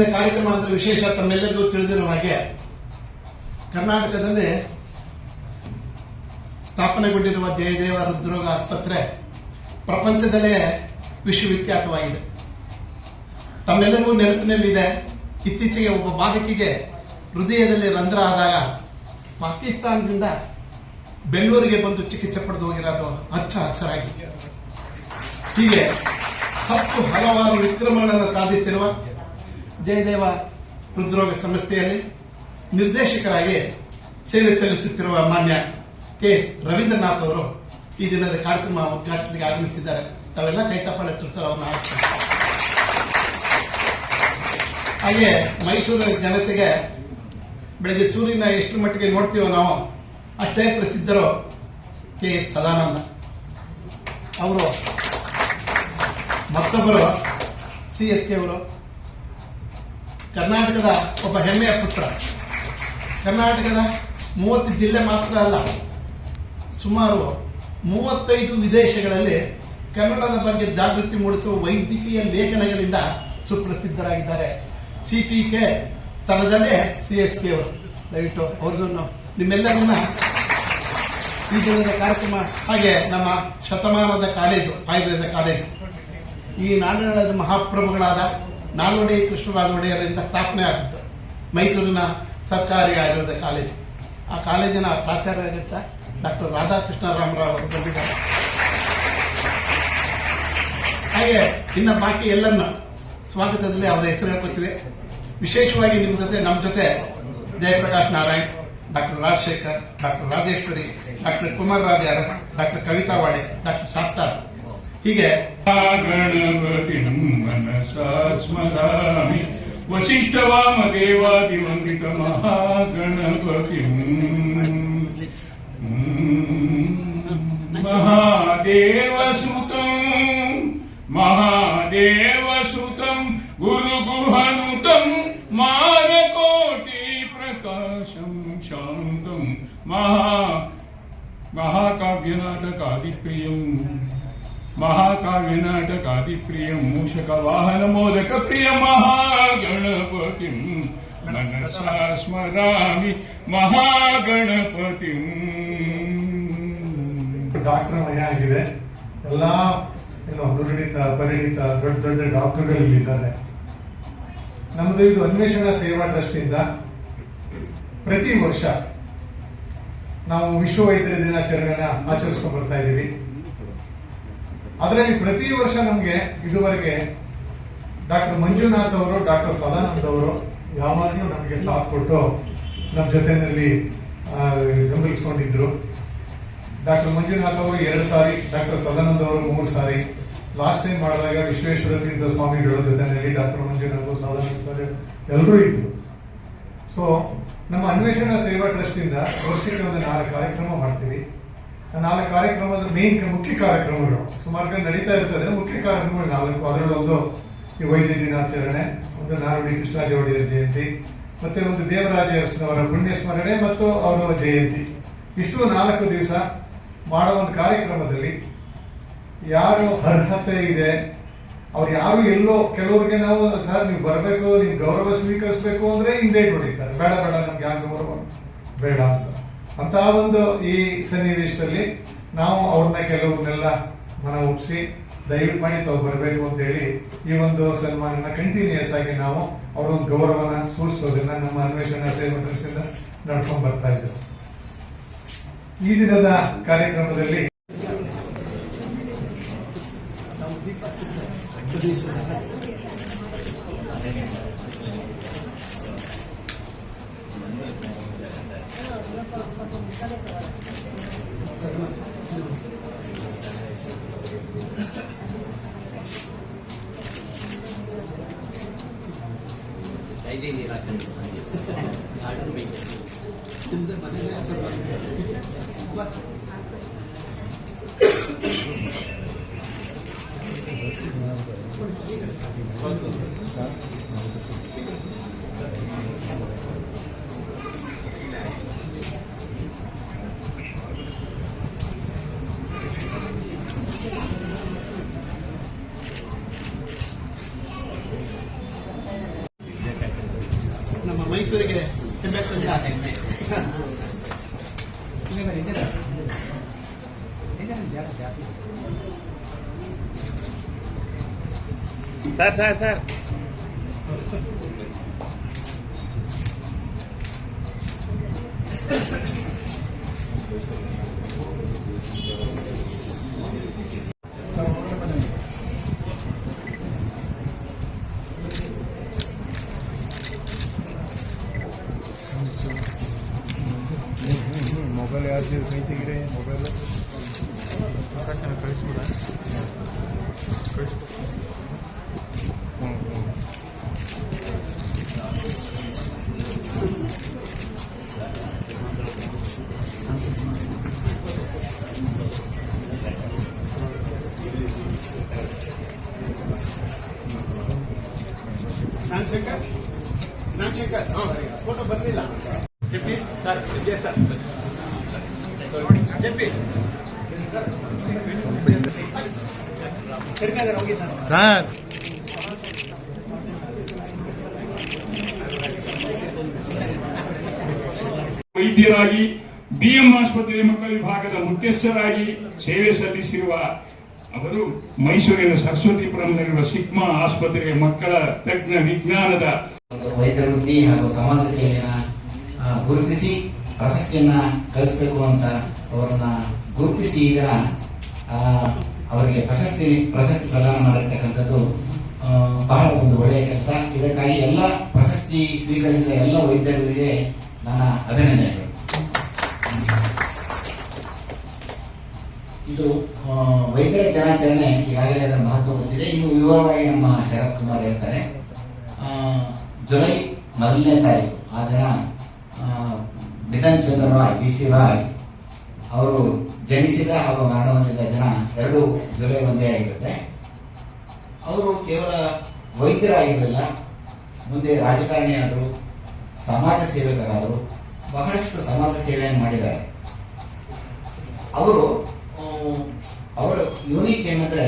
ದಿನದ ಕಾರ್ಯಕ್ರಮ ಅಂದ್ರೆ ವಿಶೇಷ ತಮ್ಮೆಲ್ಲರಿಗೂ ತಿಳಿದಿರುವ ಹಾಗೆ ಕರ್ನಾಟಕದಲ್ಲಿ ಸ್ಥಾಪನೆಗೊಂಡಿರುವ ಜಯದೇವ ಹೃದ್ರೋಗ ಆಸ್ಪತ್ರೆ ಪ್ರಪಂಚದಲ್ಲೇ ವಿಶ್ವವಿಖ್ಯಾತವಾಗಿದೆ. ತಮ್ಮೆಲ್ಲರಿಗೂ ನೆನಪಿನಲ್ಲಿದೆ, ಇತ್ತೀಚೆಗೆ ಒಬ್ಬ ಬಾಧಕಿಗೆ ಹೃದಯದಲ್ಲಿ ರಂಧ್ರ ಆದಾಗ ಪಾಕಿಸ್ತಾನದಿಂದ ಬೆಂಗಳೂರಿಗೆ ಬಂದು ಚಿಕಿತ್ಸೆ ಪಡೆದು ಹೋಗಿರೋದು ಹಚ್ಚ ಹಸರಾಗಿ. ಹೀಗೆ ಹತ್ತು ಹಲವಾರು ವಿಕ್ರಮಗಳನ್ನು ಸಾಧಿಸಿರುವ ಜಯದೇವ ಹೃದ್ರೋಗ ಸಂಸ್ಥೆಯಲ್ಲಿ ನಿರ್ದೇಶಕರಾಗಿ ಸೇವೆ ಸಲ್ಲಿಸುತ್ತಿರುವ ಮಾನ್ಯ ಕೆ ಎಸ್ ರವೀಂದ್ರನಾಥ್ ಅವರು ಈ ದಿನದ ಕಾರ್ಯಕ್ರಮ ಉದ್ಘಾಟನೆಗೆ ಆಗಮಿಸಿದ್ದಾರೆ. ತಾವೆಲ್ಲ ತುರ್ತಾರೆ ಅವ್ರನ್ನ ಹಾಕ್ತಾರೆ ಹಾಗೆ ಮೈಸೂರಿನ ಜನತೆಗೆ ಬೆಳಗ್ಗೆ ಸೂರ್ಯನ ಎಷ್ಟು ಮಟ್ಟಿಗೆ ನೋಡ್ತೀವೋ ನಾವು, ಅಷ್ಟೇ ಪ್ರಸಿದ್ಧರು ಕೆ ಎಸ್ ಸದಾನಂದ. ಅವರು ಮತ್ತೊಬ್ಬರು ಸಿ ಎಸ್ ಕೆ ಅವರು. ಕರ್ನಾಟಕದ ಒಬ್ಬ ಹೆಮ್ಮೆಯ ಪುತ್ರ. ಕರ್ನಾಟಕದ ಮೂವತ್ತು ಜಿಲ್ಲೆ ಮಾತ್ರ ಅಲ್ಲ, ಸುಮಾರು ಮೂವತ್ತೈದು ವಿದೇಶಗಳಲ್ಲಿ ಕನ್ನಡದ ಬಗ್ಗೆ ಜಾಗೃತಿ ಮೂಡಿಸುವ ವೈದ್ಯಕೀಯ ಲೇಖನಗಳಿಂದ ಸುಪ್ರಸಿದ್ಧರಾಗಿದ್ದಾರೆ. ಸಿಪಿಕೆ ತನದಲ್ಲೇ ಸಿ ಎಸ್ ಪಿ ಅವರು. ದಯವಿಟ್ಟು ಅವ್ರಿಗೂ ನಿಮ್ಮೆಲ್ಲರನ್ನ ಈ ದಿನದ ಕಾರ್ಯಕ್ರಮ, ಹಾಗೆ ನಮ್ಮ ಶತಮಾನದ ಕಾಲೇಜು, ಆಯುರ್ವೇದ ಕಾಲೇಜು. ಈ ನಾಡಿನ ಮಹಾಪ್ರಭುಗಳಾದ ನಾಲ್ವಡಿ ಕೃಷ್ಣರಾಜ ಒಡೆಯರಿಂದ ಸ್ಥಾಪನೆ ಆಗಿತ್ತು. ಮೈಸೂರಿನ ಸರ್ಕಾರಿ ಆಯುರ್ವೇದ ಕಾಲೇಜು. ಆ ಕಾಲೇಜಿನ ಪ್ರಾಚಾರ್ಯರಾಗಿದ್ದ ಡಾಕ್ಟರ್ ರಾಧಾಕೃಷ್ಣ ರಾಮರಾವ್ ಅವರು ಬಂದಿದ್ದಾರೆ. ಹಾಗೆ ಇನ್ನ ಬಾಕಿ ಎಲ್ಲರನ್ನ ಸ್ವಾಗತದಲ್ಲಿ ಅವರ ಹೆಸರು ಹೇಳ್ಕೊತೀವಿ. ವಿಶೇಷವಾಗಿ ನಿಮ್ಮ ಜೊತೆ, ನಮ್ಮ ಜೊತೆ Jayaprakash Narayan, doctor Rajashekar, doctor Rajeshwari, doctor Kumar Raja doctor Kavita Wade, doctor ठीक है। गणपति मनसा स्मरामि वशिष्ठ वाम देवादिवंदित महागणपति महादेव सुतम महादेव सुतम गुरु गुहनुतम मारकोटि प्रकाशम शांतम महा महाकाव्यनाटक आदिप्रियम महाकाव्यनाटकादिप्रियं मूषकवाहनमोदकप्रिय महागणपतिं मनसा स्मरामि महागणपतिम् ಡಾಕ್ಟರ್ ಮನೆ ಆಗಿದೆ ಎಲ್ಲಾ ಏನು ನುರಿಣಿತ ಪರಿಣಿತ ದೊಡ್ಡ ದೊಡ್ಡ ಡಾಕ್ಟರ್ಗಳು ಇಲ್ಲಿದ್ದಾರೆ ನಮ್ಮದು ಇದು ಅನ್ವೇಷಣಾ ಸೇವಾ ಟ್ರಸ್ಟ್ ಇಂದ ಪ್ರತಿ ವರ್ಷ ನಾವು ವಿಶ್ವ ವೈದ್ಯರ ದಿನಾಚರಣೆಯನ್ನ ಆಚರಿಸ್ಕೊಂಡು ಬರ್ತಾ ಇದ್ದೀವಿ ಅದರಲ್ಲಿ ಪ್ರತಿ ವರ್ಷ ನಮಗೆ ಇದುವರೆಗೆ ಡಾಕ್ಟರ್ ಮಂಜುನಾಥ್ ಅವರು, ಡಾಕ್ಟರ್ ಸದಾನಂದ್ ಅವರು ಯಾವಾಗಲೂ ನಮಗೆ ಸಾಥ್ ಕೊಟ್ಟು ನಮ್ಮ ಜೊತೆಯಲ್ಲಿ ಬೆಂಬಲಿಸ್ಕೊಂಡಿದ್ರು. ಡಾಕ್ಟರ್ ಮಂಜುನಾಥ್ ಅವರು ಎರಡು ಸಾರಿ, ಡಾಕ್ಟರ್ ಸದಾನಂದ್ ಅವರು ಮೂರು ಸಾರಿ. ಲಾಸ್ಟ್ ಟೈಮ್ ಮಾಡಿದಾಗ ವಿಶ್ವೇಶ್ವರ ತೀರ್ಥ ಸ್ವಾಮಿಗಳ ಜೊತೆಯಲ್ಲಿ ಡಾಕ್ಟರ್ ಮಂಜುನಾಥ್ ಸದಾನಂದ ಸರ್ ಎಲ್ಲರೂ ಇದ್ರು. ಸೊ ನಮ್ಮ ಅನ್ವೇಷಣಾ ಸೇವಾ ಟ್ರಸ್ಟ್ ಇಂದ ವರ್ಷಕ್ಕೆ ಒಂದು ನಾಲ್ಕು ಕಾರ್ಯಕ್ರಮ ಮಾಡ್ತೀವಿ. ನಾಲ್ಕು ಕಾರ್ಯಕ್ರಮದ ಮೇನ್ ಮುಖ್ಯ ಕಾರ್ಯಕ್ರಮಗಳು. ಸುಮಾರು ನಡೀತಾ ಇರ್ತದೆ. ಮುಖ್ಯ ಕಾರ್ಯಕ್ರಮಗಳು ನಾಲ್ಕು. ಅದರಲ್ಲಿ ಒಂದು ಈ ವೈದ್ಯ ದಿನಾಚರಣೆ, ಒಂದು ನಾರುಡಿ ಕೃಷ್ಣರಾಜ ಜಯಂತಿ, ಮತ್ತೆ ಒಂದು ದೇವರಾಜ ಅವರ ಪುಣ್ಯ ಸ್ಮರಣೆ ಮತ್ತು ಅವರ ಜಯಂತಿ. ಇಷ್ಟು ನಾಲ್ಕು ದಿವಸ ಮಾಡೋ ಒಂದು ಕಾರ್ಯಕ್ರಮದಲ್ಲಿ ಯಾರು ಅರ್ಹತೆ ಇದೆ, ಅವ್ರು ಯಾರು ಎಲ್ಲೋ ಕೆಲವರಿಗೆ ನಾವು, ಸರ್, ನೀವು ಬರಬೇಕು ನೀವು ಗೌರವ ಸ್ವೀಕರಿಸಬೇಕು ಅಂದ್ರೆ ಹಿಂದೆ ನೋಡಿದ್ದಾರೆ ಬೇಡ ಬೇಡ, ನಮ್ಗೆ ಯಾವ ಗೌರವ? ಬೇಡ ಅಂತ. ಅಂತ ಒಂದು ಈ ಸನ್ನಿವೇಶದಲ್ಲಿ ನಾವು ಅವ್ರನ್ನ ಕೆಲವನ್ನೆಲ್ಲ ಮನ ಒಪ್ಪಿಸಿ ದಯವಿಟ್ಟು ಮಾಡಿ ತಾವು ಬರಬೇಕು ಅಂತ ಹೇಳಿ ಈ ಒಂದು ಸನ್ಮಾನನ ಕಂಟಿನ್ಯೂಸ್ ಆಗಿ ನಾವು ಅವರ ಒಂದು ಗೌರವನ ಸೂಚಿಸೋದನ್ನ ನಮ್ಮ ಅನ್ವೇಷಣಾ ಸೇವಾ ದೃಷ್ಟಿಯಿಂದ ನಡ್ಕೊಂಡು ಬರ್ತಾ ಇದ್ದೇವೆ. ಈ ದಿನದ ಕಾರ್ಯಕ್ರಮದಲ್ಲಿ ನಾವು Gracias. ಮೈಸೂರಿಗೆ ಹೆಮ್ಮೆ ತಂದ ಸರ್ ಸರ್ ಸರ್ ಮೊಬೈಲ್ ಯಾರು ಕೈ ತೆಗಿರಿ ಮೊಬೈಲ್ ನಾನ್ ಸರ್ ವೈದ್ಯರಾಗಿ ಬಿಎಂ ಆಸ್ಪತ್ರೆ ಮಕ್ಕಳ ವಿಭಾಗದ ಮುಖ್ಯಸ್ಥರಾಗಿ ಸೇವೆ ಸಲ್ಲಿಸಿರುವ ಅವರು ಮೈಸೂರಿನ ಸರಸ್ವತಿಪುರಂನಲ್ಲಿರುವ ಸಿಗ್ಮಾ ಆಸ್ಪತ್ರೆಯ ಮಕ್ಕಳ ತಜ್ಞ ವಿಜ್ಞಾನದ ವೈದ್ಯ ವೃತ್ತಿ ಹಾಗೂ ಸಮಾಜ ಸೇವೆಯನ್ನ ಗುರುತಿಸಿ ಪ್ರಶಸ್ತಿಯನ್ನ ಕಳಿಸಬೇಕು ಅಂತ ಅವರನ್ನ ಗುರುತಿಸಿ ಈಗ ಆ, ಅವರಿಗೆ ಪ್ರಶಸ್ತಿ ಪ್ರಶಸ್ತಿ ಪ್ರದಾನ ಮಾಡಿರ್ತಕ್ಕಂಥದ್ದು ಬಹಳ ಒಂದು ಒಳ್ಳೆಯ ಕೆಲಸ. ಇದಕ್ಕಾಗಿ ಎಲ್ಲ ಪ್ರಶಸ್ತಿ ಸ್ವೀಕರಿಸಿದ ಎಲ್ಲ ವೈದ್ಯರಿಗೆ ನನ್ನ ಅಭಿನಂದನೆಗಳು. ಇದು ವೈದ್ಯರ ದಿನಾಚರಣೆ ಈಗಾಗಲೇ ಅದರ ಮಹತ್ವ ಗೊತ್ತಿದೆ. ಇನ್ನು ವಿವರವಾಗಿ ನಮ್ಮ ಶರತ್ ಕುಮಾರ್ ಹೇಳ್ತಾರೆ. ಜುಲೈ ಮೊದಲನೇ ತಾರೀಕು ಆ ದಿನ ಬಿಧನ್ ಚಂದ್ರ ರಾಯ್, ಬಿ ಸಿ ರಾಯ್ ಅವರು ಜನಿಸಿದ ಹಾಗೂ ಮರಣ ಹೊಂದಿದ ದಿನ ಎರಡು ಜುಲೈ ಒಂದೇ ಆಗಿರುತ್ತೆ. ಅವರು ಕೇವಲ ವೈದ್ಯರಾಗಿರಲಿಲ್ಲ, ಮುಂದೆ ರಾಜಕಾರಣಿಯಾದರು, ಸಮಾಜ ಸೇವಕರಾದರು, ಬಹಳಷ್ಟು ಸಮಾಜ ಸೇವೆಯನ್ನು ಮಾಡಿದ್ದಾರೆ. ಅವರು ಅವರ ಯೂನಿಕ್ ಏನಂದ್ರೆ,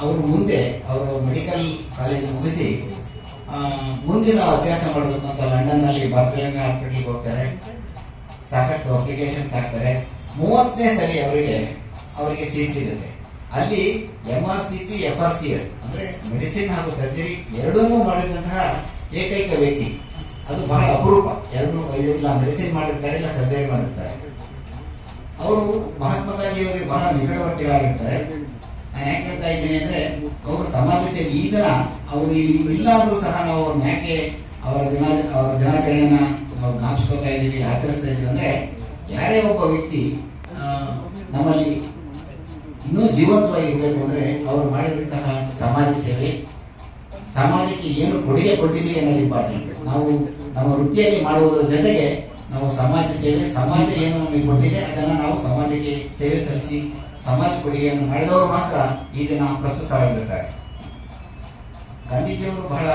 ಅವರು ಮುಂದೆ ಅವರು ಮೆಡಿಕಲ್ ಕಾಲೇಜ್ ಮುಗಿಸಿ ಮುಂದಿನ ಅಭ್ಯಾಸ ಮಾಡಬೇಕು ಅಂತ ಲಂಡನ್ನಲ್ಲಿ ಬರ್ಕಲಿಂಗ್ ಹಾಸ್ಪಿಟಲ್ಗೆ ಹೋಗ್ತಾರೆ. ಸಾಕಷ್ಟು ಅಪ್ಲಿಕೇಶನ್ಸ್ ಹಾಕ್ತಾರೆ. ಮೂವತ್ತನೇ ಸಲ ಅವರಿಗೆ ಅವರಿಗೆ ಸೀಟ್ ಸಿಗುತ್ತೆ. ಅಲ್ಲಿ M R C P F R C S ಅಂದ್ರೆ ಮೆಡಿಸಿನ್ ಹಾಗೂ ಸರ್ಜರಿ ಎರಡನ್ನೂ ಮಾಡಿದಂತಹ ಏಕೈಕ ವ್ಯಕ್ತಿ. ಅದು ಬಹಳ ಅಪರೂಪ. ಎರಡು ಇಲ್ಲ ಮೆಡಿಸಿನ್ ಮಾಡಿರ್ತಾರೆ, ಇಲ್ಲ ಸರ್ಜರಿ ಮಾಡಿರ್ತಾರೆ. ಅವರು ಮಹಾತ್ಮ ಗಾಂಧಿ ಅವರಿಗೆ ಬಹಳ ನಿಕಟವರ್ತಿಗಳಾಗಿರ್ತಾರೆ. ನಾನು ಯಾಕೆ ಹೇಳ್ತಾ ಇದ್ದೀನಿ ಅಂದ್ರೆ, ಅವರು ಸಮಾಜ ಸೇವೆ, ಈ ದಿನ ಅವರು ಇಲ್ಲಾದ್ರೂ ಸಹ ನಾವು ಅವ್ರನ್ನ ಯಾಕೆ ಅವರ ದಿನ, ಅವರ ದಿನಾಚರಣೆಯನ್ನ ನಾವು ಜ್ಞಾಪಿಸ್ಕೊತಾ ಇದ್ದೀವಿ, ಆಚರಿಸ್ತಾ ಇದ್ದೀವಿ ಅಂದ್ರೆ ಯಾರೇ ಒಬ್ಬ ವ್ಯಕ್ತಿ ನಮ್ಮಲ್ಲಿ ಇನ್ನೂ ಜೀವಂತವಾಗಿ ಇರಬೇಕು ಅಂದರೆ ಅವರು ಮಾಡಿದಂತಹ ಸಮಾಜ ಸೇವೆ, ಸಮಾಜಕ್ಕೆ ಏನು ಕೊಡುಗೆ ಕೊಟ್ಟಿದ್ದೀವಿ ಅನ್ನೋದು ಇಂಪಾರ್ಟೆಂಟ್ ನಾವು ನಮ್ಮ ವೃತ್ತಿಯಲ್ಲಿ ಮಾಡುವುದರ ಜೊತೆಗೆ ನಾವು ಸಮಾಜ ಸೇವೆ, ಸಮಾಜ ಏನು ನಮಗೆ ಕೊಟ್ಟಿದೆ, ಅದನ್ನು ನಾವು ಸಮಾಜಕ್ಕೆ ಸೇವೆ ಸಲ್ಲಿಸಿ ಸಮಾಜ ಕೊಡುಗೆಯನ್ನು ಮಾಡಿದವರು ಮಾತ್ರ ಈ ದಿನ ಪ್ರಸ್ತುತವಾಗಿರುತ್ತಾರೆ. ಗಾಂಧೀಜಿಯವರು ಬಹಳ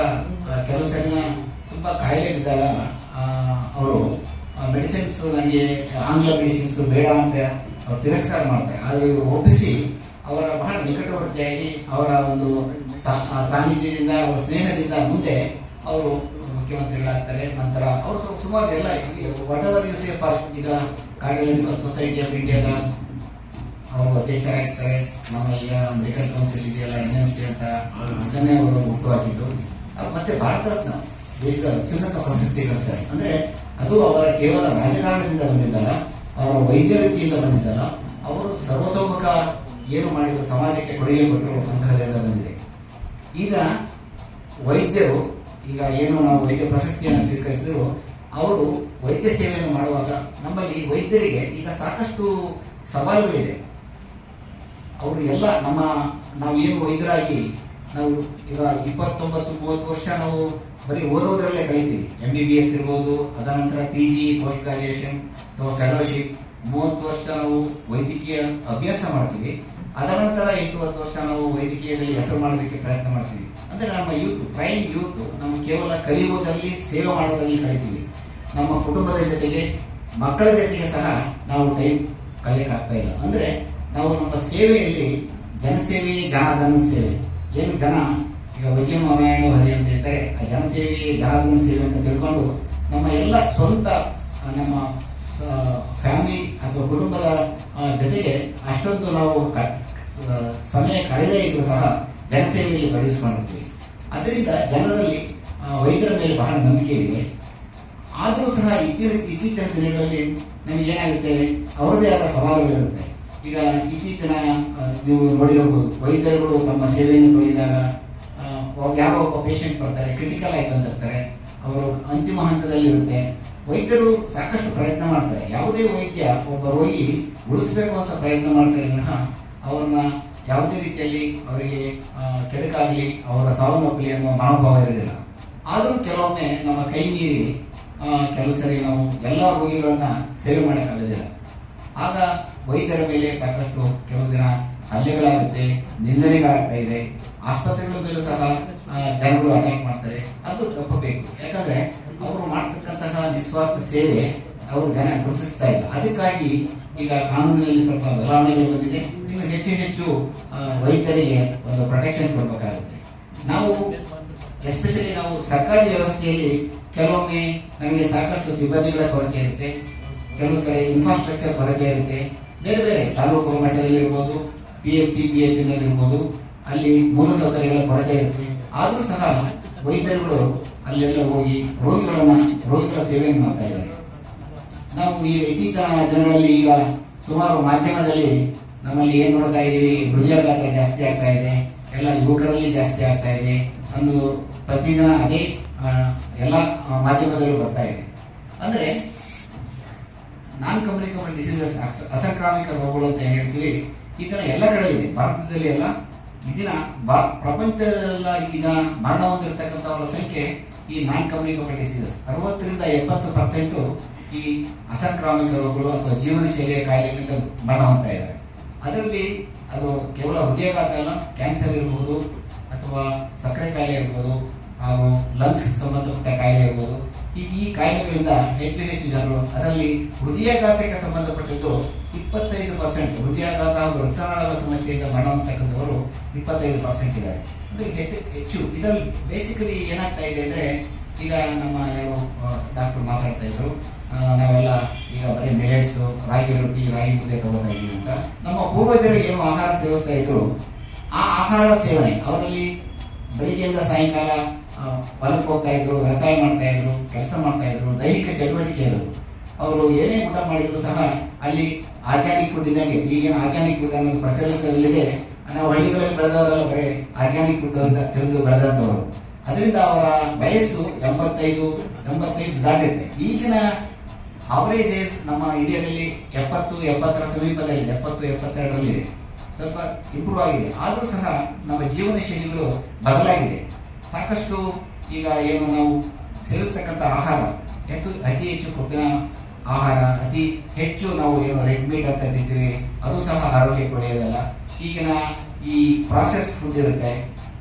ಕೆಲವು ತುಂಬಾ ಕಾಯಿಲೆ ಬಿದ್ದಾಗ ಅವರು ಮೆಡಿಸಿನ್ಸ್ ನನಗೆ ಆಂಗ್ಲ ಮೆಡಿಸಿನ್ಸ್ ಬೇಡ ಅಂತ ಅವ್ರು ತಿರಸ್ಕಾರ ಮಾಡ್ತಾರೆ. ಆದರೆ ಇವರು ಒಪ್ಪಿಸಿ ಅವರ ಬಹಳ ನಿಕಟವರ್ತಿಯಾಗಿ ಅವರ ಒಂದು ಸಾನ್ನಿಧ್ಯದಿಂದ, ಅವರ ಸ್ನೇಹದಿಂದ ಮುಂದೆ ಅವರು ಮುಖ್ಯಮಂತ್ರಿಗಳಾಗ್ತಾರೆ. ನಂತರ ಅವರು ಸುಮಾರು ಎಲ್ಲ whatever you say first ಈಗ ಕಾರ್ಡಿಯಾಲಜಿಕಲ್ ಸೊಸೈಟಿ ಆಫ್ ಇಂಡಿಯಾದ ಅವರು ಅಧ್ಯಕ್ಷರಾಗಿರ್ತಾರೆ ನಮ್ಮ ಈಗ ಮೆಡಿಕಲ್ ಕೌನ್ಸಿಲ್ ಇದೆಯಲ್ಲ, ಎನ್ ಎಂ ಸಿ ಅಂತ ಅದನ್ನೇ ಅವರು ಮುಖ್ಯವಾಗಿದ್ದು. ಮತ್ತೆ ಭಾರತ ರತ್ನ ದೇಶದ ಅತ್ಯುನ್ನತ ಪ್ರಶಸ್ತಿ ಅಂದ್ರೆ ಅದು ಅವರ ಕೇವಲ ರಾಜಕಾರಣದಿಂದ ಬಂದಿದ್ದಲ್ಲ ಅವರ ವೈದ್ಯ ಅವರು ಸರ್ವತೋಮುಖ ಏನು ಮಾಡಿದ್ರು, ಸಮಾಜಕ್ಕೆ ಕೊಡುಗೆ ಕೊಟ್ಟರು ಅಂತಹದೆಲ್ಲ ಬಂದಿದೆ. ಈಗ ವೈದ್ಯರು, ಈಗ ಏನು ನಾವು ವೈದ್ಯ ಪ್ರಶಸ್ತಿಯನ್ನು ಸ್ವೀಕರಿಸಿದ್ರು, ಅವರು ವೈದ್ಯ ಸೇವೆಯನ್ನು ಮಾಡುವಾಗ ನಮ್ಮಲ್ಲಿ ವೈದ್ಯರಿಗೆ ಈಗ ಸಾಕಷ್ಟು ಸವಾಲುಗಳಿದೆ. ಅವರು ಎಲ್ಲ ನಮ್ಮ, ನಾವು ಏನು ವೈದ್ಯರಾಗಿ, ನಾವು ಈಗ ಇಪ್ಪತ್ತೊಂಬತ್ತು, ಮೂವತ್ತು ವರ್ಷ ನಾವು ಬರೀ ಓದೋದ್ರಲ್ಲೇ ಕಳಿತೀವಿ ಎಂ ಬಿ ಬಿ ಎಸ್ ಇರ್ಬೋದು, ಅದನಂತರ ಪಿ ಜಿ ಪೋಸ್ಟ್ ಗ್ರಾಜುಯೇಷನ್ ಅಥವಾ ಫೆಲೋಶಿಪ್ ಮೂವತ್ತು ವರ್ಷ ನಾವು ವೈದ್ಯಕೀಯ ಅಭ್ಯಾಸ ಮಾಡ್ತೀವಿ. ಅದನಂತರ ಎಂಟು ಹತ್ತು ವರ್ಷ ನಾವು ವೈದ್ಯಕೀಯದಲ್ಲಿ ಹೆಸರು ಮಾಡೋದಕ್ಕೆ ಪ್ರಯತ್ನ ಮಾಡ್ತೀವಿ. ಅಂದರೆ ನಮ್ಮ ಯೂತ್ ಟ್ರೈನ್ ಯೂತ್ ನಮ್ಮ ಕೇವಲ ಕಲಿಯುವುದರಲ್ಲಿ ಸೇವೆ ಮಾಡೋದರಲ್ಲಿ ಕಲಿತೀವಿ. ನಮ್ಮ ಕುಟುಂಬದ ಜೊತೆಗೆ, ಮಕ್ಕಳ ಜೊತೆಗೆ ಸಹ ನಾವು ಟೈಮ್ ಕಲಿಯಕ್ಕಾಗ್ತಾ ಇಲ್ಲ. ಅಂದರೆ ನಾವು ನಮ್ಮ ಸೇವೆಯಲ್ಲಿ ಜನಸೇವೆಯೇ ಜನಾರ್ದನ ಸೇವೆ. ಏನು ಜನ? ಈಗ ವೈದ್ಯ ನಾರಾಯಣ ಹರಿ ಅಂತ ಹೇಳ್ತಾರೆ ಆ ಜನಸೇವೆ ಜನಾರ್ದನ ಸೇವೆ ಅಂತ ತಿಳ್ಕೊಂಡು ನಮ್ಮ ಎಲ್ಲ ಸ್ವಂತ ನಮ್ಮ ಫ್ಯಾಮಿಲಿ ಅಥವಾ ಕುಟುಂಬದ ಜೊತೆಗೆ ಅಷ್ಟೊಂದು ನಾವು ಸಮಯ ಕಳೆದೇ ಇದ್ರು ಸಹ ಜನಸೇವೆಯಲ್ಲಿ ತೊಡಗಿಸಿಕೊಂಡಿರ್ತೀವಿ ಅದರಿಂದ ಜನರಲ್ಲಿ ವೈದ್ಯರ ಮೇಲೆ ಬಹಳ ನಂಬಿಕೆ ಇದೆ. ಆದರೂ ಸಹ ಇತ್ತೀಚಿನ ಇತ್ತೀಚಿನ ದಿನಗಳಲ್ಲಿ ನಮಗೆ ಏನಾಗುತ್ತೆ? ಅವರದೇ ಆದ ಸವಾಲುಗಳಿರುತ್ತೆ ಈಗ ಇತ್ತೀಚಿನ ನೀವು ನೋಡಿರಬಹುದು, ವೈದ್ಯರುಗಳು ತಮ್ಮ ಸೇವೆಯನ್ನು ತೊಳೆದಾಗ ಆ, ಒಬ್ಬ- ಪೇಷಂಟ್ ಬರ್ತಾರೆ ಕ್ರಿಟಿಕಲ್ ಆಗಿ ಬಂದಿರ್ತಾರೆ ಅವರು ಅಂತಿಮ ಹಂತದಲ್ಲಿ ಇರುತ್ತೆ ವೈದ್ಯರು ಸಾಕಷ್ಟು ಪ್ರಯತ್ನ ಮಾಡ್ತಾರೆ. ಯಾವುದೇ ವೈದ್ಯ ಒಬ್ಬ ರೋಗಿ ಉಳಿಸಬೇಕು ಅಂತ ಪ್ರಯತ್ನ ಮಾಡ್ತಾರೆ ವಿನಃ ಅವ್ರನ್ನ ಯಾವುದೇ ರೀತಿಯಲ್ಲಿ ಅವರಿಗೆ ಕೆಡಕಾಗಲಿ ಅವರ ಸಾವನ್ನಪ್ಪಲಿ ಅನ್ನುವ ಮನೋಭಾವ ಇರೋದಿಲ್ಲ ಆದರೂ ಕೆಲವೊಮ್ಮೆ ನಮ್ಮ ಕೈ ಮೀರಿ ಕೆಲವು ಸರಿ ನಾವು ಎಲ್ಲ ರೋಗಿಗಳನ್ನ ಸೇವೆ ಮಾಡೋಕ್ಕಾಗೋದಿಲ್ಲ ಆಗ ವೈದ್ಯರ ಮೇಲೆ ಸಾಕಷ್ಟು ಕೆಲವು ಜನ ಹಲ್ಲೆಗಳಾಗುತ್ತೆ, ನಿಂದನೆಗಳಾಗ್ತಾ ಇದೆ. ಆಸ್ಪತ್ರೆಗಳ ಮೇಲೆ ಸಹ ಜನರು ಅಟ್ಯಾಕ್ ಮಾಡ್ತಾರೆ. ಅದು ತಪ್ಪಬೇಕು ಯಾಕಂದ್ರೆ ಅವರು ಮಾಡ್ತಕ್ಕಂತಹ ನಿಸ್ವಾರ್ಥ ಸೇವೆ ಅವರು ಜನ ಗುರುತಿಸ್ತಾ ಇಲ್ಲ. ಅದಕ್ಕಾಗಿ ಈಗ ಕಾನೂನಿನಲ್ಲಿ ಸ್ವಲ್ಪ ಬದಲಾವಣೆಗಳು ಬಂದಿದೆ. ಇನ್ನು ಹೆಚ್ಚು ಹೆಚ್ಚು ವೈದ್ಯರಿಗೆ ಒಂದು ಪ್ರೊಟೆಕ್ಷನ್ ಕೊಡಬೇಕಾಗುತ್ತೆ. ನಾವು ಎಸ್ಪೆಷಲಿ ನಾವು ಸರ್ಕಾರಿ ವ್ಯವಸ್ಥೆಯಲ್ಲಿ ಕೆಲವೊಮ್ಮೆ ನಮಗೆ ಸಾಕಷ್ಟು ಸಿಬ್ಬಂದಿಗಳ ಕೊರತೆ ಇರುತ್ತೆ. ಕೆಲವು ಕಡೆ ಇನ್ಫ್ರಾಸ್ಟ್ರಕ್ಚರ್ ಕೊರತೆ ಇರುತ್ತೆ. ಬೇರೆ ಬೇರೆ ತಾಲೂಕು ಮಟ್ಟದಲ್ಲಿ ಇರ್ಬೋದು P F C P H ಇರ್ಬೋದು, ಅಲ್ಲಿ ಮೂಲಸೌಕರ್ಯಗಳ ಕೊರತೆ ಇರುತ್ತೆ. ಆದರೂ ಸಹ ವೈದ್ಯರುಗಳು ಅಲ್ಲೆಲ್ಲ ಹೋಗಿ ರೋಗಿಗಳನ್ನ, ರೋಗಿಗಳ ಸೇವೆಯನ್ನು ಮಾಡ್ತಾ ಇದ್ದಾರೆ. ನಾವು ಈ ಇತ್ತೀಚಿನ ದಿನಗಳಲ್ಲಿ ಈಗ ಸುಮಾರು ಮಾಧ್ಯಮದಲ್ಲಿ ನಮ್ಮಲ್ಲಿ ಏನ್ ನೋಡ್ತಾ ಇದೀವಿ ಹೃದಯಾಘಾತ ಜಾಸ್ತಿ ಆಗ್ತಾ ಇದೆ, ಎಲ್ಲ ಯುವಕರಲ್ಲಿ ಜಾಸ್ತಿ ಆಗ್ತಾ ಇದೆ ಒಂದು ಪ್ರತಿದಿನ ಅದೇ ಎಲ್ಲ ಮಾಧ್ಯಮದಲ್ಲೂ ಬರ್ತಾ ಇದೆ. ಅಂದ್ರೆ ನಾನ್ ಕಮ್ಯುನಿಕಬಲ್ ಡಿಸೀಸಸ್ ಅಸಂಕ್ರಾಮಿಕ ರೋಗಗಳು ಅಂತ ಹೇಳ್ತೀವಿ ಇದನ್ನ ಎಲ್ಲ ಕಡೆ ಇದೆ. ಭಾರತದಲ್ಲಿ ಎಲ್ಲ ಇದನ್ನ ಬಾ- ಪ್ರಪಂಚದಲ್ಲ ಇದನ್ನ ಮರಣ ಹೊಂದಿರತಕ್ಕಂಥವರ ಸಂಖ್ಯೆ ಈ ನಾನ್ ಕಮ್ಯುನಿಕಬಲ್ ಡಿಸೀಸಸ್ ಅರವತ್ತರಿಂದ ಎಪ್ಪತ್ತು ಪರ್ಸೆಂಟ್ ಈ ಅಸಂಕ್ರಾಮಿಕ ರೋಗಗಳು ಅಥವಾ ಜೀವನ ಶೈಲಿಯ ಕಾಯಿಲೆಗಳಿಂದ ಮರಣ ಹೊಂದ್ತಾ ಇದ್ದಾರೆ ಅದರಲ್ಲಿ ಅದು ಕೇವಲ ಹೃದಯಾಘಾತ ಅಲ್ಲ ಕ್ಯಾನ್ಸರ್ ಇರ್ಬೋದು ಅಥವಾ ಸಕ್ಕರೆ ಕಾಯಿಲೆ ಇರ್ಬೋದು ಹಾಗೂ ಲಂಗ್ಸ್ ಸಂಬಂಧಪಟ್ಟ ಕಾಯಿಲೆ ಇರ್ಬೋದು ಈ ಈ ಕಾಯಿಲೆಗಳಿಂದ ಹೆಚ್ಚು ಹೆಚ್ಚು ಜನರು ಅದರಲ್ಲಿ ಹೃದಯಾಘಾತಕ್ಕೆ ಸಂಬಂಧಪಟ್ಟಿದ್ದು ಇಪ್ಪತ್ತೈದು ಪರ್ಸೆಂಟ್ ಹೃದಯಾಘಾತ ಹಾಗೂ ರಕ್ತನಾಳದ ಸಮಸ್ಯೆಯಿಂದ ಮರಣ ಹೊಂದತಕ್ಕಂಥವರು ಇಪ್ಪತ್ತೈದು ಪರ್ಸೆಂಟ್ ಇದ್ದಾರೆ. ಅಂದ್ರೆ ಹೆಚ್ಚು ಹೆಚ್ಚು. ಇದರಲ್ಲಿ ಬೇಸಿಕಲಿ ಏನಾಗ್ತಾ ಇದೆ ಅಂದ್ರೆ ಈಗ ನಮ್ಮ ಯಾರು ಡಾಕ್ಟರ್ ಮಾತಾಡ್ತಾ ಇದ್ರು. ನಾವೆಲ್ಲ ಈಗ ಬರೀ ಮಿಲೆಟ್ಸು ರಾಗಿ ರೊಟ್ಟಿ, ರಾಗಿ ಮುದ್ದೆ ತಗೋತಾ ಇದ್ದೀವಿ ಅಂತ. ನಮ್ಮ ಪೂರ್ವಜರು ಏನು ಆಹಾರ ಸೇವಿಸ್ತಾ ಇದ್ರು, ಆ ಆಹಾರ ಸೇವನೆ, ಅವರಲ್ಲಿ ಬೆಳಿಗ್ಗೆಯಿಂದ ಸಾಯಂಕಾಲ ಹೊಲಕ್ಕೆ ಹೋಗ್ತಾ ಇದ್ರು, ವ್ಯವಸಾಯ ಮಾಡ್ತಾ ಇದ್ರು, ಕೆಲಸ ಮಾಡ್ತಾ ಇದ್ರು, ದೈಹಿಕ ಚಟುವಟಿಕೆ ಇರೋದು ಅವರು ಏನೇ ಊಟ ಮಾಡಿದ್ರು ಸಹ ಅಲ್ಲಿ ಆರ್ಗ್ಯಾನಿಕ್ ಫುಡ್ ಇದ್ದಂಗೆ, ಈಗೇನು ಆರ್ಗ್ಯಾನಿಕ್ ಫುಡ್ ಅನ್ನೋದು ಪ್ರಚಲಿಸಲಿದೆ ನಾವು ಹಳ್ಳಿಗಳಲ್ಲಿ ಬೆಳೆದವರೆಲ್ಲ ಬರೀ ಆರ್ಗ್ಯಾನಿಕ್ ಫುಡ್ ಅಂತ ತಿಳಿದು ಬೆಳೆದಂತವರು ಅದರಿಂದ ಅವರ ವಯಸ್ಸು ಎಂಬತ್ತೈದು ಎಂಬತ್ತೈದು ದಾಟಿರುತ್ತೆ ಈಗಿನ ಅವರೇಜ್ ಏಜ್ ನಮ್ಮ ಇಂಡಿಯಾದಲ್ಲಿ ಎಪ್ಪತ್ತು, ಎಪ್ಪತ್ತರ ಸಮೀಪದಲ್ಲಿ, ಎಪ್ಪತ್ತು ಎಪ್ಪತ್ತೆರಡರಲ್ಲಿ ಸ್ವಲ್ಪ ಇಂಪ್ರೂವ್ ಆಗಿದೆ. ಆದರೂ ಸಹ ನಮ್ಮ ಜೀವನ ಶೈಲಿಗಳು ಬದಲಾಗಿದೆ. ಸಾಕಷ್ಟು ಈಗ ಏನು ನಾವು ಸೇವಿಸ್ತಕ್ಕಂಥ ಆಹಾರ, ಹೆಚ್ಚು, ಅತಿ ಹೆಚ್ಚು ಕೊಬ್ಬಿನ ಆಹಾರ, ಅತಿ ಹೆಚ್ಚು ನಾವು ಏನು ರೆಡ್ ಮೀಟ್ ಅಂತ ತಿಂತೀವಿ ಅದು ಸಹ ಆರೋಗ್ಯಕ್ಕೆ ಒಳ್ಳೆಯದಲ್ಲ. ಈಗಿನ ಈ ಪ್ರಾಸೆಸ್ ಫುಡ್ ಇರುತ್ತೆ,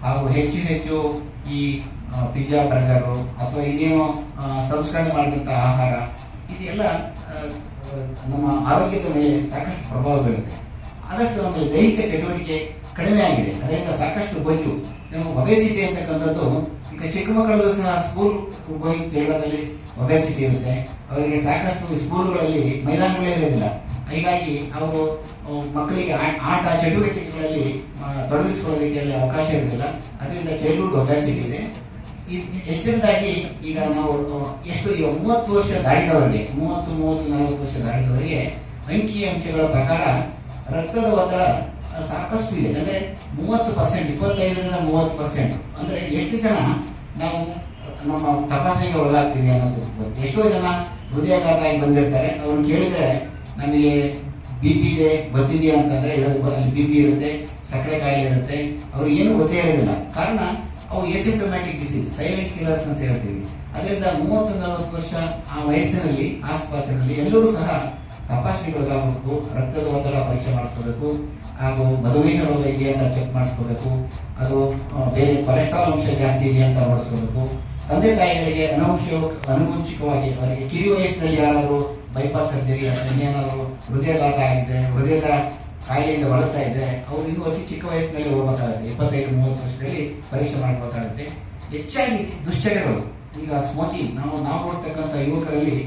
ಹಾಗೂ ಹೆಚ್ಚು ಹೆಚ್ಚು ಈ ಪಿಜ್ಜಾ ಬರ್ಗರು ಅಥವಾ ಇನ್ನೇನು ಸಂಸ್ಕರಣೆ ಮಾಡಿದಂಥ ಆಹಾರ, ಇದೆಲ್ಲ ನಮ್ಮ ಆರೋಗ್ಯದ ಮೇಲೆ ಸಾಕಷ್ಟು ಪ್ರಭಾವ ಬೀರುತ್ತೆ. ಆದಷ್ಟು ಒಂದು ದೈಹಿಕ ಚಟುವಟಿಕೆ ಕಡಿಮೆ ಆಗಿದೆ. ಅದರಿಂದ ಸಾಕಷ್ಟು ಬೊಜ್ಜು ಒಬೆಸಿಟಿ ಅಂತಕ್ಕಂಥದ್ದು, ಈಗ ಚಿಕ್ಕ ಮಕ್ಕಳಲ್ಲೂ ಸಹ ಸ್ಕೂಲ್ ಹೋಗಿ ಜಗಳದಲ್ಲಿ ಒಬೆಸಿಟಿ ಇರುತ್ತೆ. ಅವರಿಗೆ ಸಾಕಷ್ಟು ಸ್ಕೂಲ್ಗಳಲ್ಲಿ ಮೈದಾನಗಳೇ ಇರೋದಿಲ್ಲ. ಹೀಗಾಗಿ ಅವರು ಮಕ್ಕಳಿಗೆ ಆಟ ಚಟುವಟಿಕೆಗಳಲ್ಲಿ ತೊಡಗಿಸಿಕೊಳ್ಳೋದಕ್ಕೆ ಅವಕಾಶ ಇರೋದಿಲ್ಲ. ಅದರಿಂದ ಚೈಲ್ಡ್ಹುಡ್ ಒಬೆಸಿಟಿ ಇದೆ. ಹೆಚ್ಚಿನದಾಗಿ ಈಗ ನಾವು ಎಷ್ಟು, ಈಗ ಮೂವತ್ತು ವರ್ಷ ದಾಡಿದವರಿಗೆ ಮೂವತ್ತು ಮೂವತ್ತು, ನಲವತ್ತು ವರ್ಷ ದಾಡಿದವರಿಗೆ ಅಂಕಿ ಅಂಶಗಳ ಪ್ರಕಾರ ರಕ್ತದ ಒತ್ತಡ ಸಾಕಷ್ಟು ಇದೆ. ಅಂದ್ರೆ ಮೂವತ್ತು ಪರ್ಸೆಂಟ್ ಇಪ್ಪತ್ತೈದರಿಂದ ಮೂವತ್ತು ಪರ್ಸೆಂಟ್ ಅಂದ್ರೆ ಎಷ್ಟು ಜನ ನಾವು ನಮ್ಮ ತಪಾಸಣೆಗೆ ಒಳಗಾಗ್ತೀವಿ ಅನ್ನೋದು. ಎಷ್ಟೋ ಜನ ಹೃದಯಾಘಾತ ಆಗಿ ಬಂದಿರ್ತಾರೆ. ಅವ್ರು ಕೇಳಿದ್ರೆ ನಮಗೆ ಬಿ ಪಿ ಇದೆ, ಗೊತ್ತಿದೆಯಾ ಅಂತಂದ್ರೆ ಬಿ ಪಿ ಇರುತ್ತೆ, ಸಕ್ಕರೆ ಕಾಯಿಲೆ ಇರುತ್ತೆ. ಅವ್ರಿಗೆ ಏನು ಗೊತ್ತೇ ಇರೋದಿಲ್ಲ. ಕಾರಣ ಅವು ಎಸಿಂಟೊಮ್ಯಾಟಿಕ್ ಡಿಸೀಸ್ ಸೈಲೆಂಟ್ ಕಿಲರ್ಸ್ ಅಂತ ಹೇಳ್ತೀವಿ. ಅದರಿಂದ ಮೂವತ್ತು ನಲವತ್ತು ವರ್ಷ ಆ ವಯಸ್ಸಿನಲ್ಲಿ ಆಸ್ಪಾಸಿನಲ್ಲಿ ಎಲ್ಲರೂ ಸಹ ತಪಾಸಣೆಗೊಳಗಾಗಬೇಕು ರಕ್ತದ ಒತ್ತಡ ಪರೀಕ್ಷೆ ಮಾಡಿಸ್ಕೋಬೇಕು ಹಾಗೂ ಮಧುಮೇಹ ರೋಗ ಇದೆಯಾ ಅಂತ ಚೆಕ್ ಮಾಡಿಸ್ಕೋಬೇಕು. ಅದು ಬೇರೆ ಕೊಲೆಸ್ಟ್ರಾಲ್ ಅಂಶ ಜಾಸ್ತಿ ಇದೆಯಾ ಅಂತ ನೋಡಿಸ್ಕೋಬೇಕು. ತಂದೆ ತಾಯಿಗಳಿಗೆ ಅನೌಂಶ ಅನುವಂಶಿಕವಾಗಿ ಅವರಿಗೆ ಕಿರಿ ವಯಸ್ಸಿನಲ್ಲಿ ಯಾರಾದರೂ ಬೈಪಾಸ್ ಸರ್ಜರಿ ಅಥವಾ ಇನ್ನೇನಾದರೂ ಹೃದಯಘಾತ ಆಗಿದೆ, ಹೃದಯದ ಕಾಯಿಲೆಯಿಂದ ಬಳಲ್ತಾ ಇದ್ರೆ ಅವರು ಇನ್ನೂ ಅತಿ ಚಿಕ್ಕ ವಯಸ್ಸಿನಲ್ಲಿ ಹೋಗ್ಬೇಕಾಗುತ್ತೆ. ಇಪ್ಪತ್ತೈದು, ಮೂವತ್ತು ವರ್ಷದಲ್ಲಿ ಪರೀಕ್ಷೆ ಮಾಡಬೇಕಾಗುತ್ತೆ. ಹೆಚ್ಚಾಗಿ ದುಶ್ಚರ್ಯಗಳು. ಈಗ ಸ್ಮೋಕಿಂಗ್ ನಾವು ನಾವು ನೋಡ್ತಕ್ಕಂಥ ಯುವಕರಲ್ಲಿ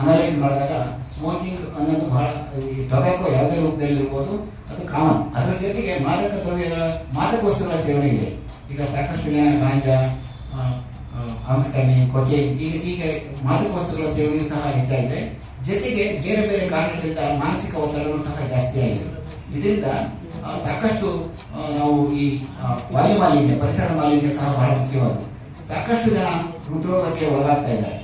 ಅನಲೈಸ್ ಮಾಡಿದಾಗ ಸ್ಮೋಕಿಂಗ್ ಅನ್ನೋದು ಬಹಳ ಈ ಟೊಬ್ಯಾಕೋ ಯಾವುದೇ ರೂಪದಲ್ಲಿ ಇರ್ಬೋದು ಅದು ಕಾಮನ್ ಅದರ ಜೊತೆಗೆ ಮಾದಕ ದ್ರವ್ಯಗಳ ಮಾದಕ ವಸ್ತುಗಳ ಸೇವನೆ ಇದೆ. ಈಗ ಸಾಕಷ್ಟು ಜನ ಗಾಂಜಾ ಆಮಿಟಮಿ ಕೊಕೆ ಈಗ ಈಗ ಮಾದಕ ವಸ್ತುಗಳ ಸೇವನೆಯೂ ಸಹ ಹೆಚ್ಚಾಗಿದೆ. ಜೊತೆಗೆ ಬೇರೆ ಬೇರೆ ಕಾರಣಗಳಿಂದ ಮಾನಸಿಕ ಒತ್ತಡವೂ ಸಹ ಜಾಸ್ತಿ ಆಗಿದೆ. ಇದರಿಂದ ಸಾಕಷ್ಟು ನಾವು ಈ ವಾಯು ಮಾಲಿನ್ಯ, ಪರಿಸರ ಮಾಲಿನ್ಯ ಸಹ ಬಹಳ ಮುಖ್ಯವಾದ ಸಾಕಷ್ಟು ಜನ ಹೃದ್ರೋಗಕ್ಕೆ ಒಳಗಾಗ್ತಾ ಇದ್ದಾರೆ.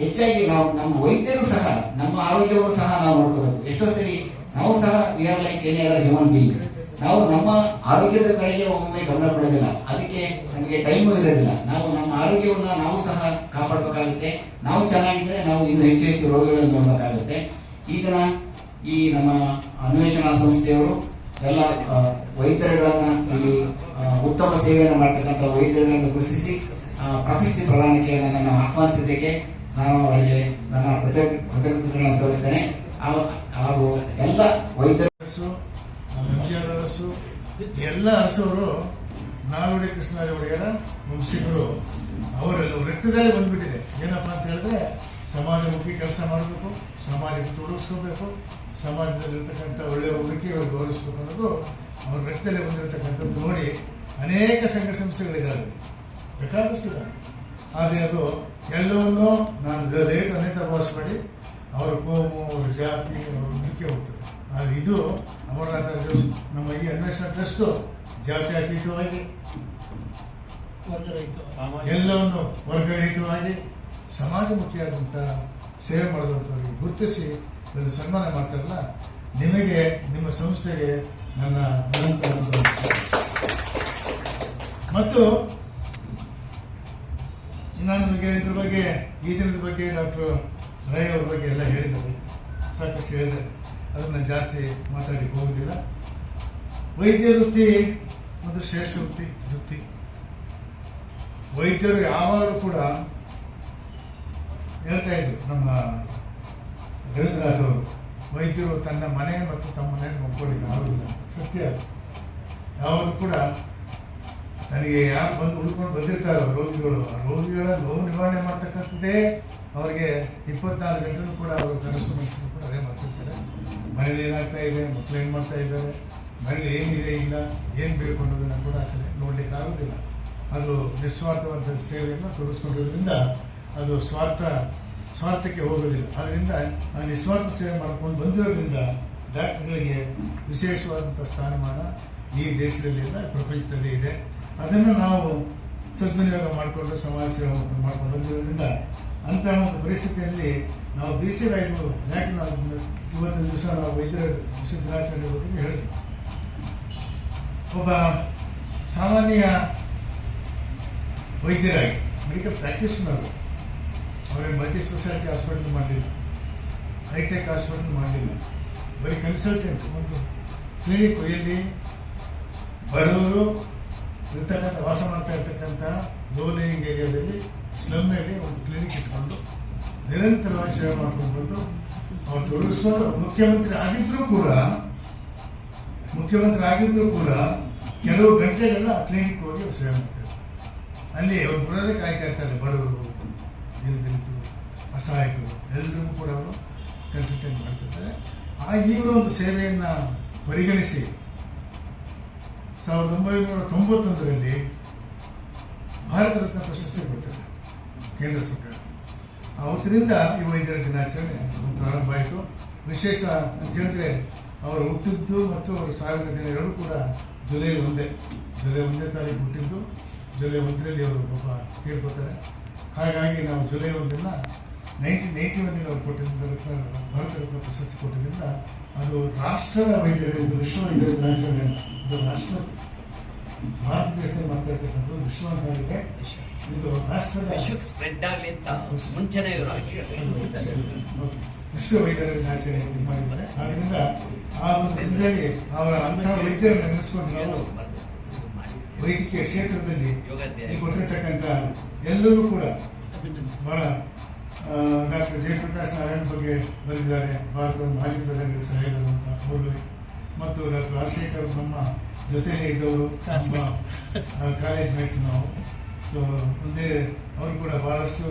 ಹೆಚ್ಚಾಗಿ ನಾವು ನಮ್ಮ ವೈದ್ಯರು ಸಹ, ನಮ್ಮ ಆರೋಗ್ಯವನ್ನು ಸಹ ನಾವು ನೋಡ್ಕೋಬೇಕು. ಎಷ್ಟೋ ಸರಿ ನಾವು ಸಹ we are like any other human beings ನಾವು ನಮ್ಮ ಆರೋಗ್ಯದ ಕಡೆಗೆ ಒಮ್ಮೊಮ್ಮೆ ಗಮನ ಕೊಡೋದಿಲ್ಲ. ಅದಕ್ಕೆ ನಮಗೆ ಟೈಮು ಇರೋದಿಲ್ಲ. ನಾವು ನಮ್ಮ ಆರೋಗ್ಯವನ್ನು ನಾವು ಸಹ ಕಾಪಾಡಬೇಕಾಗುತ್ತೆ. ನಾವು ಚೆನ್ನಾಗಿದ್ರೆ ನಾವು ಇನ್ನು ಹೆಚ್ಚು ಹೆಚ್ಚು ರೋಗಗಳನ್ನು ನೋಡಬೇಕಾಗುತ್ತೆ. ಈ ದಿನ ಈ ನಮ್ಮ ಅನ್ವೇಷಣಾ ಸಂಸ್ಥೆಯವರು ಎಲ್ಲ ವೈದ್ಯರುಗಳನ್ನು ಇಲ್ಲಿ ಉತ್ತಮ ಸೇವೆಯನ್ನು ಮಾಡ್ತಕ್ಕಂಥ ವೈದ್ಯರುಗಳನ್ನು ಗುರುತಿಸಿ ಪ್ರಶಸ್ತಿ ಪ್ರದಾನಕ್ಕೆ ನಾನು ಆಹ್ವಾನಿಸಿದ್ದಕ್ಕೆ ನಾನು ಅವರಿಗೆ ನನ್ನ ಕೃತಜ್ಞ- ಕೃತಜ್ಞತೆಗಳನ್ನು ಸಲ್ಲಿಸ್ತೇನೆ ಹಾಗೂ- ಎಲ್ಲ ವೈದ್ಯರು ಅರಸು ಎಲ್ಲ ಅರಸವರು ನಾಲ್ವಡಿ ಕೃಷ್ಣರಾಜ ಒಡೆಯರ ವಂಶಿಕರು ಅವರೆಲ್ಲ ರಕ್ತದಲ್ಲೇ ಬಂದ್ಬಿಟ್ಟಿದೆ. ಏನಪ್ಪಾ ಅಂತ ಹೇಳಿದ್ರೆ ಸಮಾಜಮುಖಿ ಕೆಲಸ ಮಾಡಬೇಕು, ಸಮಾಜಕ್ಕೆ ತೊಡಗಿಸ್ಕೋಬೇಕು ಸಮಾಜದಲ್ಲಿರ್ತಕ್ಕಂಥ ಒಳ್ಳೆಯ ಹುಡುಕಿ ಅವ್ರು ಗೌರವಿಸ್ಬೇಕು ಅನ್ನೋದು ಅವ್ರ ರಕ್ತದಲ್ಲೇ ಬಂದಿರತಕ್ಕಂಥದ್ದು ನೋಡಿ ಅನೇಕ ಸಂಘ ಸಂಸ್ಥೆಗಳಿದ್ದಾವೆ. ಬೇಕಾದಷ್ಟು ಆದರೆ ಅದು ಎಲ್ಲವನ್ನೂ ನಾನು ರೇಟ್ ಅನೇಕ ಮಾಡಿ ಅವ್ರ ಕೋಮು ಅವ್ರ ಜಾತಿ ಅವ್ರ ಮುಖ್ಯ ಹೋಗ್ತದೆ ಆದರೆ ಇದು ಅಮರನಾಥ ನಮ್ಮ ಈ ಅನ್ವೇಷಣಾ ಟ್ರಸ್ಟು ಜಾತಿ ಅತೀತವಾಗಿ ಎಲ್ಲವನ್ನು ವರ್ಗರಹಿತವಾಗಿ ಸಮಾಜಮುಖಿಯಾದಂಥ ಸೇವೆ ಮಾಡಿದಂಥವ್ರಿಗೆ ಗುರುತಿಸಿ ಇದನ್ನು ಸನ್ಮಾನ ಮಾಡ್ತಾರಲ್ಲ ನಿಮಗೆ ನಿಮ್ಮ ಸಂಸ್ಥೆಗೆ ನನ್ನ ಅನಂತ ಮತ್ತು ನಾನು ನಿಮಗೆ ಇದ್ರ ಬಗ್ಗೆ ಈ ಬಗ್ಗೆ ಡಾಕ್ಟರ್ ರೈ ಅವ್ರ ಬಗ್ಗೆ ಎಲ್ಲ ಹೇಳಿದ್ದಾರೆ. ಸಾಕಷ್ಟು ಹೇಳಿದ್ದಾರೆ. ಅದನ್ನು ಜಾಸ್ತಿ ಮಾತಾಡಲಿಕ್ಕೆ ಹೋಗುದಿಲ್ಲ. ವೈದ್ಯ ವೃತ್ತಿ ಒಂದು ಶ್ರೇಷ್ಠ ವೃತ್ತಿ ವೃತ್ತಿ. ವೈದ್ಯರು ಯಾವಾಗಲೂ ಕೂಡ ಹೇಳ್ತಾ ಇದ್ರು ನಮ್ಮ ರವೀಂದ್ರನಾಥ್ ಅವರು, ವೈದ್ಯರು ತನ್ನ ಮನೆ ಮತ್ತು ತಮ್ಮ ಮನೆಯನ್ನು ಮಕ್ಕಳಿಗೆ ಆಗುದಿಲ್ಲ. ಸತ್ಯ. ಯಾವಾಗಲೂ ಕೂಡ ನನಗೆ ಯಾರು ಬಂದು ಉಳ್ಕೊಂಡು ಬಂದಿರ್ತಾರೋ ರೋಗಿಗಳು, ಆ ರೋಗಿಗಳ ನೋವು ನಿವಾರಣೆ ಮಾಡ್ತಕ್ಕಂಥದ್ದೇ ಅವರಿಗೆ ಇಪ್ಪತ್ನಾಲ್ಕು ಗಂಟೆನೂ ಕೂಡ ಅವರು ಕನಸು ಮನಸ್ಸನ್ನು ಕೂಡ ಅದೇ ಮಾಡ್ತಿರ್ತಾರೆ. ಮನೇಲಿ ಏನಾಗ್ತಾ ಇದೆ ಮಕ್ಕಳು ಏನು ಮಾಡ್ತಾ ಇದ್ದಾರೆ, ಮನೇಲಿ ಏನಿದೆ ಇಲ್ಲ, ಏನು ಬೇಕು ಅನ್ನೋದನ್ನು ಕೂಡ ನೋಡ್ಲಿಕ್ಕೆ ಆಗೋದಿಲ್ಲ. ಅದು ನಿಸ್ವಾರ್ಥವಾದ ಸೇವೆಯನ್ನು ತೊಡಗಿಸ್ಕೊಂಡಿರೋದ್ರಿಂದ ಅದು ಸ್ವಾರ್ಥ, ಸ್ವಾರ್ಥಕ್ಕೆ ಹೋಗೋದಿಲ್ಲ. ಅದರಿಂದ ಆ ನಿಸ್ವಾರ್ಥ ಸೇವೆ ಮಾಡ್ಕೊಂಡು ಬಂದಿರೋದ್ರಿಂದ ಡಾಕ್ಟರ್ಗಳಿಗೆ ವಿಶೇಷವಾದಂಥ ಸ್ಥಾನಮಾನ ಈ ದೇಶದಲ್ಲಿ ಇಲ್ಲ ಪ್ರಪಂಚದಲ್ಲಿ ಇದೆ. ಅದನ್ನು ನಾವು ಸದ್ವಿನಿಯೋಗ ಮಾಡಿಕೊಂಡು ಸಮಾಜ ಸೇವೆ ಮಾಡ್ಕೊಂಡು ಅಂತಹ ಒಂದು ಪರಿಸ್ಥಿತಿಯಲ್ಲಿ ನಾವು ಬಿ ಸಿ ರಾಯ್ದು ಯಾಕೆ ನಾವು ಇವತ್ತಿನ ದಿವಸ ನಾವು ವೈದ್ಯರ ಸಿದ್ಧಾಚರಣೆ ಬಗ್ಗೆ ಹೇಳಿದ್ವಿ ಒಬ್ಬ ಸಾಮಾನ್ಯ ವೈದ್ಯರಾಗಿ ಮೆಡಿಕಲ್ ಪ್ರಾಕ್ಟೀಸ್ನವರು ಅವರೇ ಮಲ್ಟಿ ಸ್ಪೆಷಾಲಿಟಿ ಹಾಸ್ಪಿಟಲ್ ಮಾಡಲಿಲ್ಲ ಹೈಟೆಕ್ ಹಾಸ್ಪಿಟಲ್ ಮಾಡಲಿಲ್ಲ. ಬರೀ ಕನ್ಸಲ್ಟೆಂಟ್ ಒಂದು ಕ್ಲಿನಿಕ್ ಎಲ್ಲಿ ಬಡವರು ಇರ್ತಕ್ಕಂಥ ವಾಸ ಮಾಡ್ತಾ ಇರ್ತಕ್ಕಂಥ ಲೋ ಏರಿಯಾದಲ್ಲಿ ಸ್ಲಮ್ನಲ್ಲಿ ಒಂದು ಕ್ಲಿನಿಕ್ ಇಟ್ಕೊಂಡು ನಿರಂತರವಾಗಿ ಸೇವೆ ಮಾಡ್ಕೊಂಡು ಬಂದು ಅವ್ರು ತೊಡಗಿಸ್ಕೊಂಡು ಮುಖ್ಯಮಂತ್ರಿ ಆಗಿದ್ರೂ ಕೂಡ, ಮುಖ್ಯಮಂತ್ರಿ ಆಗಿದ್ರೂ ಕೂಡ ಕೆಲವು ಗಂಟೆಗಳನ್ನ ಆ ಕ್ಲಿನಿಕ್ ಹೋಗಿ ಅವ್ರು ಸೇವೆ ಮಾಡ್ತಾರೆ ಅಲ್ಲಿ ಅವ್ರು ಬರೋದೇ ಕಾಯ್ತಾ ಇರ್ತಾರೆ, ಬಡವರು ದಲಿತರು, ಅಸಹಾಯಕರು ಎಲ್ಲರಿಗೂ ಕೂಡ ಅವರು ಕನ್ಸಲ್ಟೆಂಟ್ ಮಾಡ್ತಿರ್ತಾರೆ ಆ ಈಗಲೂ ಒಂದು ಸೇವೆಯನ್ನು ಪರಿಗಣಿಸಿ ಸಾವಿರದ ಒಂಬೈನೂರ ತೊಂಬತ್ತೊಂದರಲ್ಲಿ ಭಾರತ ರತ್ನ ಪ್ರಶಸ್ತಿ ಕೊಡ್ತಾರೆ ಕೇಂದ್ರ ಸರ್ಕಾರ. ಅವತ್ತಿನಿಂದ ಈ ವೈದ್ಯರ ದಿನಾಚರಣೆ ಪ್ರಾರಂಭ ಆಯಿತು. ವಿಶೇಷ ಅಂತ ಹೇಳಿದ್ರೆ ಅವರು ಹುಟ್ಟಿದ್ದು ಮತ್ತು ಅವರು ಸಾವಿರದ ದಿನ ಎರಡೂ ಕೂಡ ಜುಲೈ ಒಂದೇ ಜುಲೈ ಒಂದೇ ತಾರೀಕು ಹುಟ್ಟಿದ್ದು. ಜುಲೈ ಒಂದರಲ್ಲಿ ಅವರು ಪಾಪ ತೀರ್ಕೋತಾರೆ ಹಾಗಾಗಿ ನಾವು ಜುಲೈ ಒಂದನ್ನ ನೈನ್ಟೀನ್ ಏಯ್ಟಿ ಒನ್ನಲ್ಲಿ ಅವರು ಕೊಟ್ಟಿದ್ದ ರತ್ನ ಭಾರತ ರತ್ನ ಪ್ರಶಸ್ತಿ ಕೊಟ್ಟಿದ್ದರಿಂದ ಅದು ರಾಷ್ಟ್ರ ವೈದ್ಯರು ಇದು ವಿಶ್ವ ವೈದ್ಯರ ಇದು ರಾಷ್ಟ್ರ ಭಾರತ ದೇಶದಲ್ಲಿ ಮಾಡ್ತಾ ಇರ್ತಕ್ಕಂಥದ್ದು ವಿಶ್ವ ಅಂತ ಆಗಿದೆ. ಇದು ರಾಷ್ಟ್ರದ ವಿಶ್ವಕ್ಕೆ ಸ್ಪ್ರೆಡ್ ಆಗಲಿ ಅಂತ ಮುಂಚೆನೇ ಇವರು. ವಿಶ್ವ ವೈದ್ಯರ ದಿನಾಚರಣೆ ಇದು ಮಾಡಿದ್ದಾರೆ. ಆದ್ದರಿಂದ ಆ ಒಂದು ದಿನದಲ್ಲಿ ಅವರ ಅಂತಹ ವೈದ್ಯರನ್ನು ನೆನೆಸ್ಕೊಂಡು ನಾವು ವೈದ್ಯಕೀಯ ಕ್ಷೇತ್ರದಲ್ಲಿ ಕೊಟ್ಟಿರ್ತಕ್ಕಂಥ ಎಲ್ಲರೂ ಕೂಡ ಬಹಳ ಡಾಕ್ಟರ್ ಜಯಪ್ರಕಾಶ್ ನಾರಾಯಣ್ ಬಗ್ಗೆ ಬರೆದಿದ್ದಾರೆ. ಭಾರತದ ಮಾಜಿ ಪ್ರಧಾನಿ ಸಲಹೆಗಾರರು ಅಂತ ಅವರು ಮತ್ತು ಡಾಕ್ಟರ್ ರಾಜಶೇಖರ್ ನಮ್ಮ ಜೊತೆಯೇ ಇದ್ದವರು ಕಾಲೇಜ್ ಮೇಟ್ಸ್ ನಾವು. ಸೊ ಮುಂದೆ ಅವರು ಕೂಡ ಬಹಳಷ್ಟು